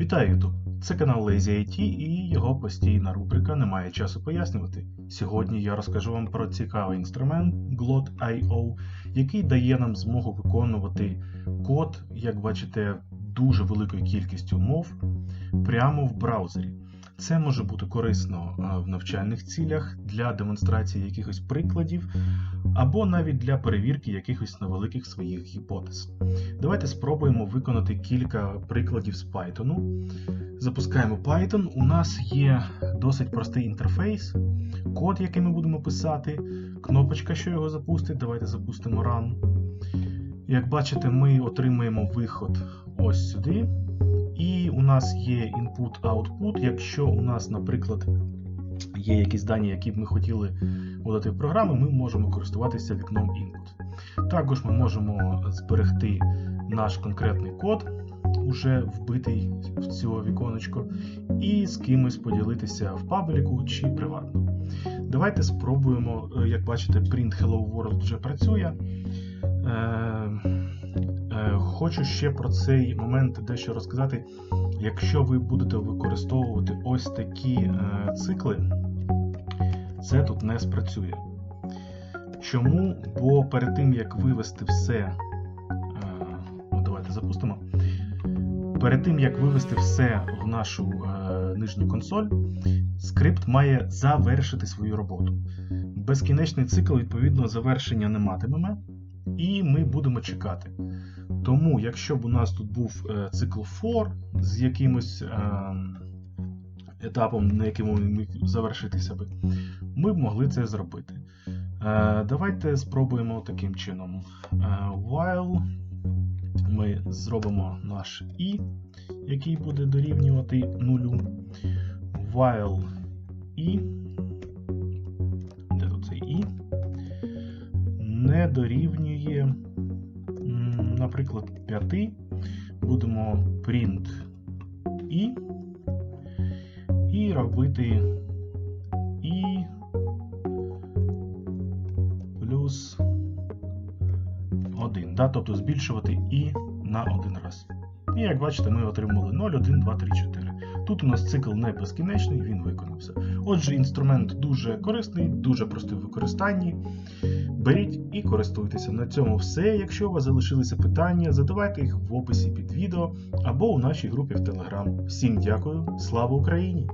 Вітаю YouTube! Це канал Lazy IT і його постійна рубрика Немає часу пояснювати. Сьогодні я розкажу вам про цікавий інструмент Glot.io, який дає нам змогу виконувати код, як бачите, дуже великою кількістю мов прямо в браузері. Це може бути корисно в навчальних цілях для демонстрації якихось прикладів, або навіть для перевірки якихось невеликих своїх гіпотез. Давайте спробуємо виконати кілька прикладів з Python. Запускаємо Python. У нас є досить простий інтерфейс, код, який ми будемо писати, кнопочка, що його запустить. Давайте запустимо Run. Як бачите, ми отримуємо виход ось сюди. І у нас є input-output. Якщо у нас, наприклад, є якісь дані, які б ми хотіли вводити в програму, ми можемо користуватися вікном Input. Також ми можемо зберегти наш конкретний код, уже вбитий в цю віконечко, і з кимось поділитися в пабліку чи приватно. Давайте спробуємо, е, як бачите, print Hello World вже працює. Хочу ще про цей момент дещо розказати. Якщо ви будете використовувати ось такі е, цикли, це тут не спрацює. Чому? Бо перед тим, як вивести все, е, ну, давайте запустимо. Перед тим, як вивести все в нашу е, нижню консоль, скрипт має завершити свою роботу. Безкінечний цикл, відповідно, завершення не матимемо, і ми будемо чекати. Тому, якщо б у нас тут був е, цикл for з якимось е, етапом, на якому міг завершитися би, ми б могли це зробити. Е, давайте спробуємо таким чином. While ми зробимо наш i, який буде дорівнювати нулю. While i, не дорівнює, наприклад, 5. Будемо print i і робити і плюс 1. Да? Тобто збільшувати і на один раз. І як бачите, ми отримали 0, 1, 2, 3, 4. Тут у нас цикл не безкінечний, він виконався. Отже, інструмент дуже корисний, дуже простий в використанні. Беріть і користуйтеся. На цьому все. Якщо у вас залишилися питання, задавайте їх в описі під відео або у нашій групі в Telegram. Всім дякую, слава Україні!